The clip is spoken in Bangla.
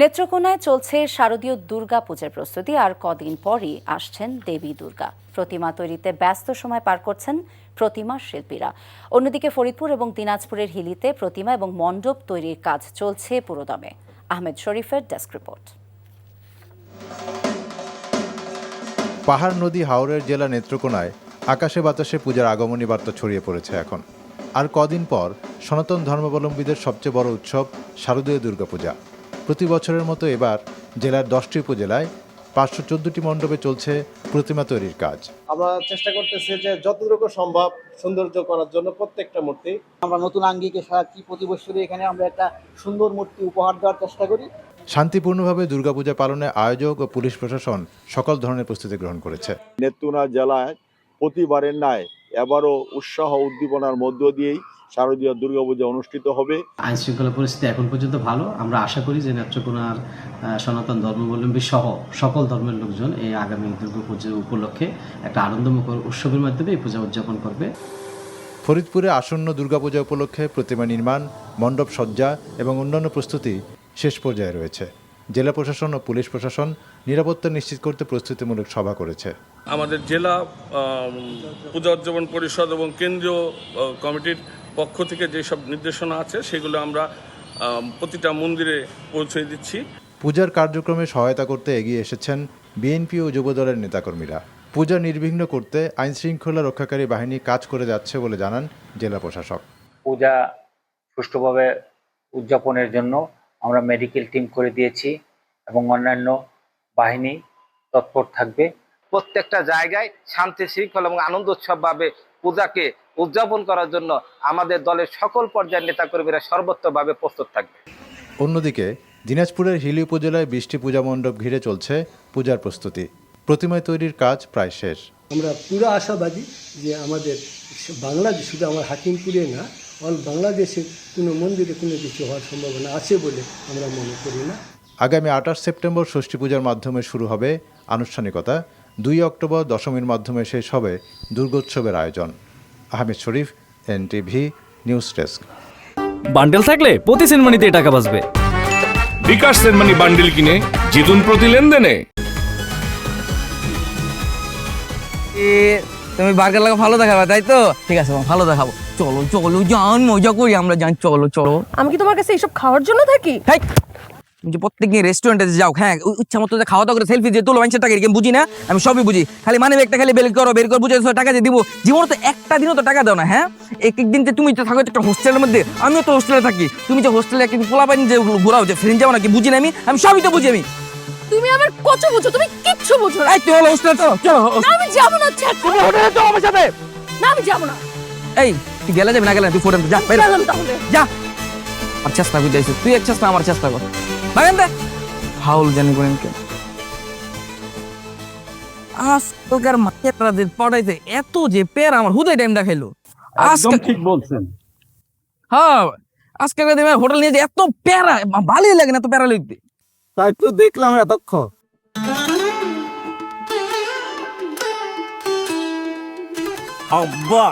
নেত্রকোনায় চলছে শারদীয় দুর্গা পূজার প্রস্তুতি আর কদিন পরই আসছেন দেবী দুর্গা। প্রতিমা তৈরিতে ব্যস্ত সময় পার করছেন প্রতিমা শিল্পীরা। অন্যদিকে ফরিদপুর এবং দিনাজপুরের হিলিতে প্রতিমা এবং মণ্ডপ তৈরির কাজ চলছে পুরোদমে। আহমেদ শরীফের ডেস্ক রিপোর্ট। পাহাড়, নদী হাওড়ের জেলা নেত্রকোনায় আকাশে বাতাসে পূজার আগমনী বার্তা ছড়িয়ে পড়েছে এখন। আর কদিন পর সনাতন ধর্মাবলম্বীদের সবচেয়ে বড় উৎসব শারদীয় দুর্গাপূজা। প্রতি বছরের মতো এবার জেলার দশটি উপজেলায় পাঁচশো চোদ্দটি মণ্ডপে চলছে প্রতিমা তৈরির কাজ। আমরা চেষ্টা করতেছি যে যতটুকু সম্ভব সৌন্দর্য করার জন্য প্রত্যেকটা মূর্তি। আমরা নতুন আঙ্গিকে সারাচ্ছি প্রতি বছরই এখানে আমরা একটা সুন্দর মূর্তি উপহার দেওয়ার চেষ্টা করি। শান্তিপূর্ণভাবে দুর্গাপূজা পালনে আয়োজক ও পুলিশ প্রশাসন সকল ধরনের প্রস্তুতি গ্রহণ করেছে। নেত্রকোনা জেলায় প্রতিবারের ন্যায় এবারও উৎসাহ উদ্দীপনার মধ্য দিয়েই শারদীয় দুর্গাপূজা অনুষ্ঠিত হবে। আইন শৃঙ্খলা পরিস্থিতি এখন পর্যন্ত ভালো। আমরা আশা করি যে নেত্রকোনার সনাতন ধর্মাবলম্বী সহ সকল ধর্মের লোকজন এই আগামী দুর্গা পুজো উপলক্ষে একটা আনন্দমুখর উৎসবের মাধ্যমে এই পূজা উদযাপন করবে। ফরিদপুরে আসন্ন দুর্গাপূজা উপলক্ষে প্রতিমা নির্মাণ মণ্ডপ সজ্জা এবং অন্যান্য প্রস্তুতি শেষ পর্যায়ে রয়েছে। জেলা প্রশাসন ও পুলিশ প্রশাসন নিরাপত্তা নিশ্চিত করতে প্রস্তুতিমূলক সভা করেছে। আমাদের জেলা পূজা উদযাপন পরিষদ এবং কেন্দ্রীয় কমিটির পক্ষ থেকে যেসব নির্দেশনা আছে সেগুলো আমরা প্রতিটা মন্দিরে পৌঁছে দিচ্ছি। পূজার কার্যক্রমে সহায়তা করতে এগিয়ে এসেছেন বিএনপি ও যুবদলের নেতাকর্মীরা। পূজা নির্বিঘ্ন করতে আইন শৃঙ্খলা রক্ষাকারী বাহিনী কাজ করে যাচ্ছে বলে জানান জেলা প্রশাসক। পূজা সুষ্ঠুভাবে উদযাপনের জন্য আমরা মেডিকেল টিম করে দিয়েছি এবং অন্যান্য বাহিনী তৎপর থাকবে। প্রত্যেকটা জায়গায় শান্তি শৃঙ্খলা এবং আনন্দ উৎসবভাবে পূজাকে উদযাপন করার জন্য আমাদের দলের সকল পর্যায়ের নেতাকর্মীরা সর্বোত্তভাবে প্রস্তুত থাকবে। অন্যদিকে দিনাজপুরের হিলি উপজেলায় বৃষ্টি পূজা মণ্ডপ ঘিরে চলছে পূজার প্রস্তুতি। প্রতিমা তৈরির কাজ প্রায় শেষ। আমরা পুরো আশাবাদী যে আমাদের বাংলাদেশ শুধু আমার হাকিমপুরে না অল বাংলাদেশের কোনো মন্দিরে কোনো কিছু হওয়ার সম্ভাবনা আছে বলে আমরা মনে করি না। আগামী আঠাশ সেপ্টেম্বর ষষ্ঠী পূজার মাধ্যমে শুরু হবে আনুষ্ঠানিকতা। দুই অক্টোবর দশমীর মাধ্যমে শেষ হবে দুর্গোৎসবের আয়োজন। Ahmed Sharif NTV news desk. Bundle থাকলে প্রতি সেনমানিতে টাকা বাঁচবে। বিকাশ সেনমানি বান্ডিল কিনে জিতুন প্রতি লেনদেনে। তুমি বার্গার লাগা ভালো দেখাবে তাই তো? ঠিক আছে ভালো দেখাবো। চলো চলো জান মজা করি আমরা জান চলো চলো। আমি কি তোমার কাছে এইসব খাওয়ার জন্য থাকি? যে প্রত্যেকদিন রেস্টুরেন্টে যাও হ্যাঁ ইচ্ছা মতো খাওয়া দাওয়া করে সেলফি দিয়ে তোলো মানুষের টাকা এরকম বুঝি না? আমি সবই বুঝি। খালি মানে একটা খালি বের করো বের করে বুঝে টাকা দিয়ে দিব। জীবনে তো একটা দিনও তো টাকা দাও না হ্যাঁ? এক এক দিন যে তুমি তো থাকো একটা হোস্টেলের মধ্যে আমিও তো হোস্টেলে থাকি। তুমি যে হোস্টেলে একটা পোলা পাইনি যে ঘোরাও যে ফ্রেন্ড যাও নাকি বুঝি না আমি? আমি সবই তো বুঝি আমি। তুমি আমার কত বুঝো তুমি কিচ্ছু বুঝো না। এই তুই হলো হোস্টেলে চলো চলো না, আমি যাব না। তুমি হোটেলে চলো আমার সাথে। না আমি যাব না। এই তুই গেলে যাবি না গেলে তুই ফোরেন যা বের গেলাম তাহলে। যা। আর চেষ্টা করতে আইছিস তুই এক চেষ্টা আমার চেষ্টা কর। বাগান দে হাউল জানি করেন কে আজকালকার মাকেটরাদের পড়াইতে এত যে পের আমার হুদাই টাইমটা খাইলো। আজকে ঠিক বলছেন। হ্যাঁ আজকালকার দিনে হোটেল নিয়ে যে এত প্যারা ভালোই লাগে না এত প্যারা লিখতে। তাই তো দেখলাম এতক্ষণ। আব্বা।